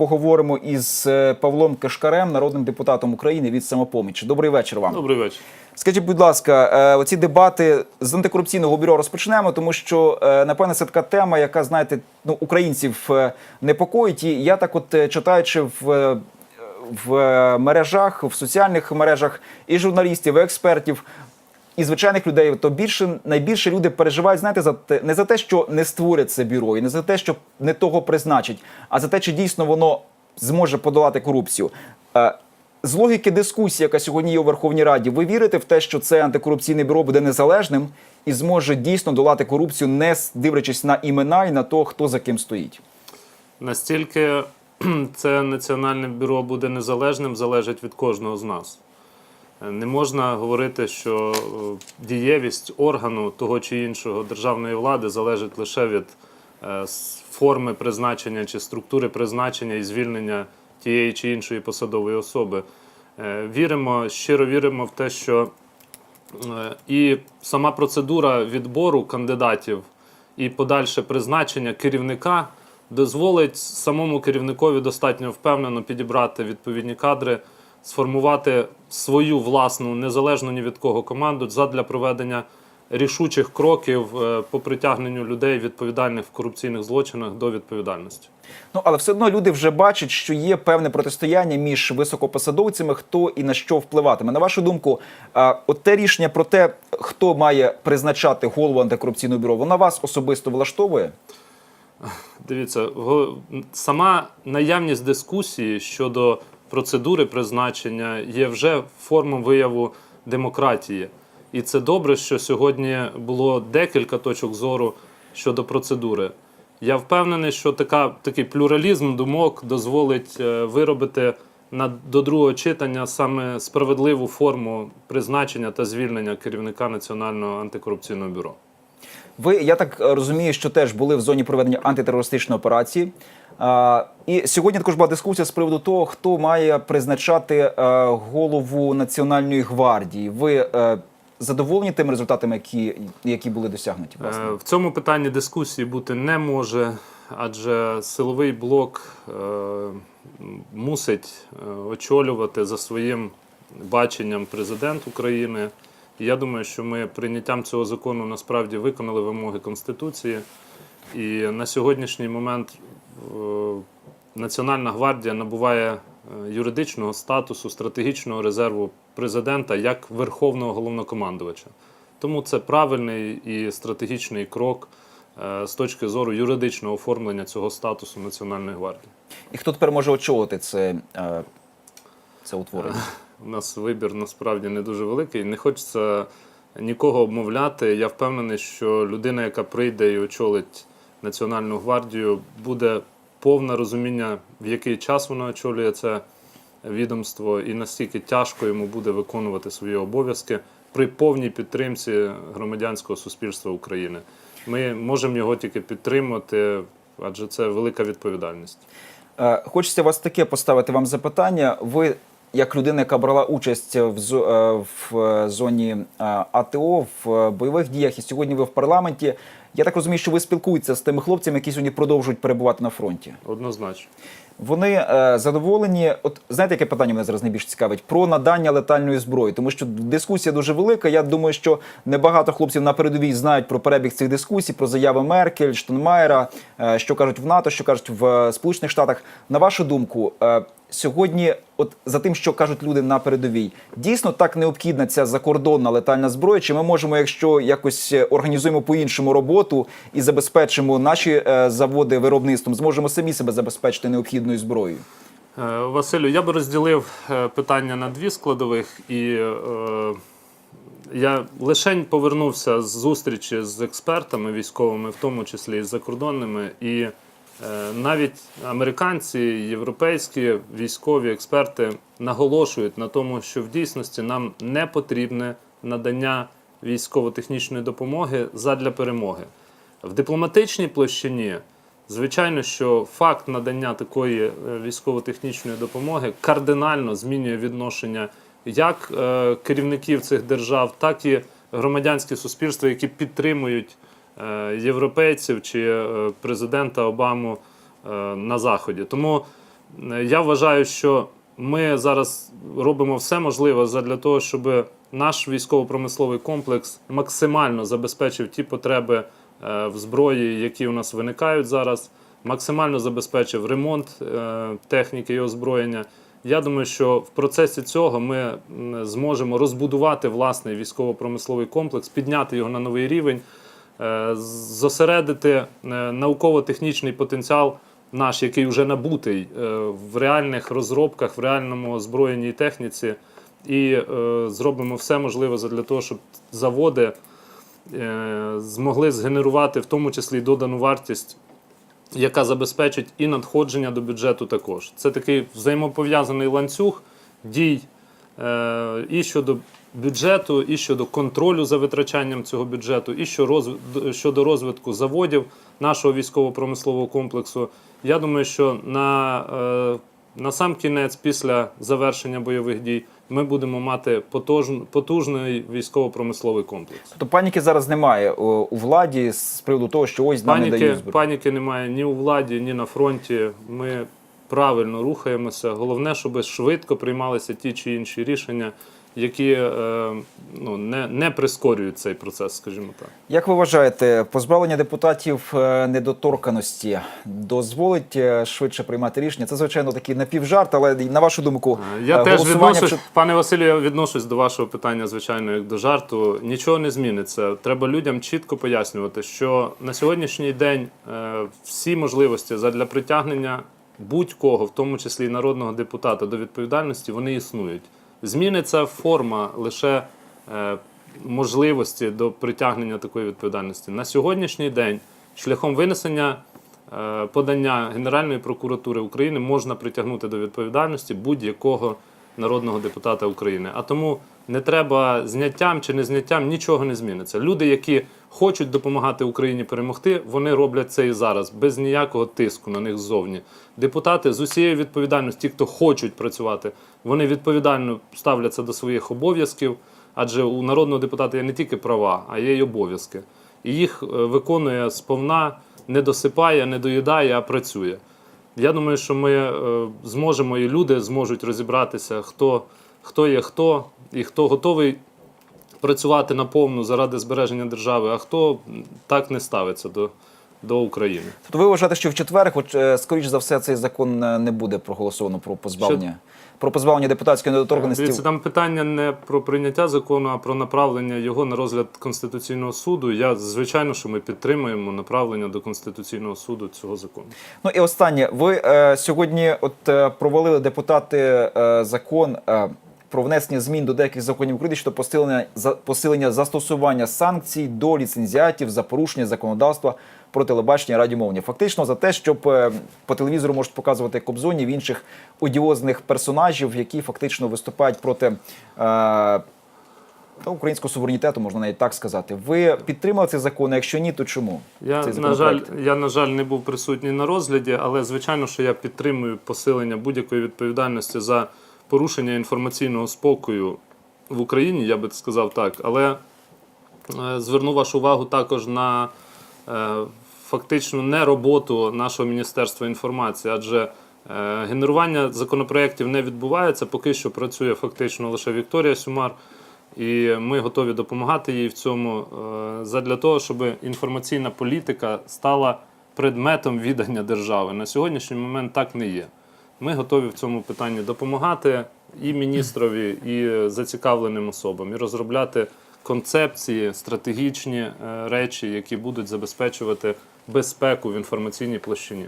поговоримо із е, Павлом Кишкарем, народним депутатом України від самопомічі. Добрий вечір вам. Добрий вечір. Скажіть, будь ласка, е, оці дебати з антикорупційного бюро розпочнемо, тому що е, напевне це така тема, яка знаєте, ну українців непокоїть. І я так, от читаючи в. В мережах, в соціальних мережах і журналістів, і експертів, і звичайних людей, то більше найбільше люди переживають, знаєте, за те, не за те, що не створять це бюро, і не за те, що не того призначать, а за те, чи дійсно воно зможе подолати корупцію. Е, З логіки дискусії, яка сьогодні є у Верховній Раді, ви вірите в те, що це антикорупційне бюро буде незалежним і зможе дійсно долати корупцію, не дивлячись на імена і на то, хто за ким стоїть? Настільки це національне бюро буде незалежним, залежить від кожного з нас. Не можна говорити, що е, дієвість органу того чи іншого державної влади залежить лише від е, форми призначення чи структури призначення і звільнення тієї чи іншої посадової особи. Е, Віримо, щиро віримо в те, що І сама процедура відбору кандидатів і подальше призначення керівника дозволить самому керівникові достатньо впевнено підібрати відповідні кадри, сформувати свою власну незалежну ні від кого команду задля проведення рішучих кроків е, по притягненню людей відповідальних в корупційних злочинах до відповідальності. Ну але все одно люди вже бачать, що є певне протистояння між високопосадовцями, хто і на що впливатиме. На вашу думку, от те рішення про те, хто має призначати голову антикорупційного бюро, воно вас особисто влаштовує? Дивіться, сама наявність дискусії щодо процедури призначення є вже формою вияву демократії. І це добре, що сьогодні було декілька точок зору щодо процедури. Я впевнений, що така, такий плюралізм думок дозволить е, виробити на, до другого читання саме справедливу форму призначення та звільнення керівника Національного антикорупційного бюро. Ви, я так розумію, що теж були в зоні проведення антитерористичної операції. І сьогодні також була дискусія з приводу того, хто має призначати е, голову Національної гвардії. Ви е, задоволені тими результатами, які, які були досягнуті? Власне? Е, В цьому питанні дискусії бути не може, адже силовий блок мусить очолювати за своїм баченням президент України. І я думаю, що ми прийняттям цього закону насправді виконали вимоги Конституції. І на сьогоднішній момент Національна гвардія набуває е, юридичного статусу стратегічного резерву президента як верховного головнокомандувача. Тому це правильний і стратегічний крок е, з точки зору юридичного оформлення цього статусу Національної гвардії. І хто тепер може очолити це, е, це утворення? У нас вибір насправді не дуже великий. Не хочеться нікого обмовляти. Я впевнений, що людина, яка прийде і очолить Національну гвардію, буде повне розуміння, в який час вона очолює це відомство, і наскільки тяжко йому буде виконувати свої обов'язки при повній підтримці громадянського суспільства України. Ми можемо його тільки підтримувати, адже це велика відповідальність. Е, Хочеться вас таке поставити вам запитання. Ви, як людина, яка брала участь в, е, е, зоні АТО, в бойових діях, і сьогодні ви в парламенті. Я так розумію, що ви спілкуєтеся з тими хлопцями, які сьогодні продовжують перебувати на фронті. Однозначно. Вони е, задоволені. От знаєте, яке питання мене зараз найбільше цікавить? Про надання летальної зброї, тому що дискусія дуже велика. Я думаю, що небагато хлопців на передовій знають про перебіг цих дискусій, про заяви Меркель, Штонмаєра, е, що кажуть в НАТО, що кажуть в е, Сполучених Штатах. На вашу думку, е, сьогодні, от за тим, що кажуть люди на передовій, дійсно так необхідна ця закордонна летальна зброя? Чи ми можемо, якщо якось е, організуємо по-іншому роботу і забезпечимо наші е, заводи виробництвом, зможемо самі себе забезпечити необхідною зброєю? Е, Василю, я би розділив е, питання на дві складових, і е, я лишень повернувся з зустрічі з експертами військовими, в тому числі і закордонними, і е, навіть американці, європейські військові експерти наголошують на тому, що в дійсності нам не потрібне надання військово-технічної допомоги задля перемоги. В дипломатичній площині Звичайно, що факт надання такої е, військово-технічної допомоги кардинально змінює відношення як е, керівників цих держав, так і громадянське суспільство, які підтримують е, європейців чи президента Обаму на Заході. Тому Я вважаю, що ми зараз робимо все можливе для того, щоб наш військово-промисловий комплекс максимально забезпечив ті потреби е, в зброї, які у нас виникають зараз, максимально забезпечив ремонт е, техніки і озброєння. Я думаю, що в процесі цього ми зможемо розбудувати власний військово-промисловий комплекс, підняти його на новий рівень, е, зосередити науково-технічний потенціал наш, який вже набутий е, в реальних розробках, в реальному озброєнні техніці, і е, зробимо все можливе для того, щоб заводи е, змогли згенерувати в тому числі додану вартість, яка забезпечить і надходження до бюджету також. Це такий взаємопов'язаний ланцюг дій і щодо бюджету, і щодо контролю за витрачанням цього бюджету, і щодо розвитку заводів нашого військово-промислового комплексу. Я думаю, що на, е, на сам кінець, після завершення бойових дій, ми будемо мати потужн- потужний військово-промисловий комплекс. Тобто паніки зараз немає у владі з приводу того, що ось нам не Паніки, дають зброю. паніки немає ні у владі, ні на фронті. Ми правильно рухаємося. Головне, щоб швидко приймалися ті чи інші рішення, які е, ну, не, не прискорюють цей процес, скажімо так. Як ви вважаєте, позбавлення депутатів е, недоторканості дозволить е, швидше приймати рішення? Це звичайно такий напівжарт, але на вашу думку, Я теж відношусь, пане Василю, я відношусь до вашого питання, звичайно, як до жарту. Нічого не зміниться. Треба людям чітко пояснювати, що на сьогоднішній день всі можливості для притягнення будь-кого, в тому числі і народного депутата, до відповідальності, вони існують. Зміниться форма лише е, можливості до притягнення такої відповідальності. На сьогоднішній день шляхом винесення е, подання Генеральної прокуратури України можна притягнути до відповідальності будь-якого народного депутата України. А тому не треба зняттям чи не зняттям нічого не зміниться. Люди, які хочуть допомагати Україні перемогти, вони роблять це і зараз, без ніякого тиску на них ззовні. Депутати з усією відповідальністю, ті, хто хочуть працювати, вони відповідально ставляться до своїх обов'язків, адже у народного депутата є не тільки права, а є й обов'язки. І їх е, виконує сповна, не досипає, не доїдає, а працює. Я думаю, що ми е, зможемо і люди зможуть розібратися, хто, хто є хто, і хто готовий працювати наповну заради збереження держави, а хто так не ставиться до, до України. Тобто ви вважаєте, що в четвер, хоч е, скоріш за все, цей закон е, не буде проголосовано про позбавлення про позбавлення депутатської недоторканості. Дивіться, там питання не про прийняття закону, а про направлення його на розгляд Конституційного суду. Я звичайно, що ми підтримуємо направлення до Конституційного суду цього закону. Ну і останнє, ви е, сьогодні от е, провалили депутати е, закон. Е, про внесення змін до деяких законів України щодо посилення за посилення застосування санкцій до ліцензіатів за порушення законодавства про телебачення і радіомовлення. Фактично за те, щоб е, по телевізору можуть показувати кобзонів інших одіозних персонажів, які фактично виступають проти е, та українського суверенітету, можна навіть так сказати. Ви підтримали цей закон? Якщо ні, то чому Я на жаль, я на жаль не був присутній на розгляді, але звичайно, що я підтримую посилення будь-якої відповідальності за порушення інформаційного спокою в Україні, я би сказав так. Але е, зверну вашу увагу також на е, фактично не роботу нашого Міністерства інформації, адже е, генерування законопроєктів не відбувається. Поки що працює фактично лише Вікторія Сюмар. І ми готові допомагати їй в цьому задля того, щоб інформаційна політика стала предметом віддання держави. На сьогоднішній момент так не є. Ми готові в цьому питанні допомагати і міністрові, і зацікавленим особам, і розробляти концепції, стратегічні е, речі, які будуть забезпечувати безпеку в інформаційній площині.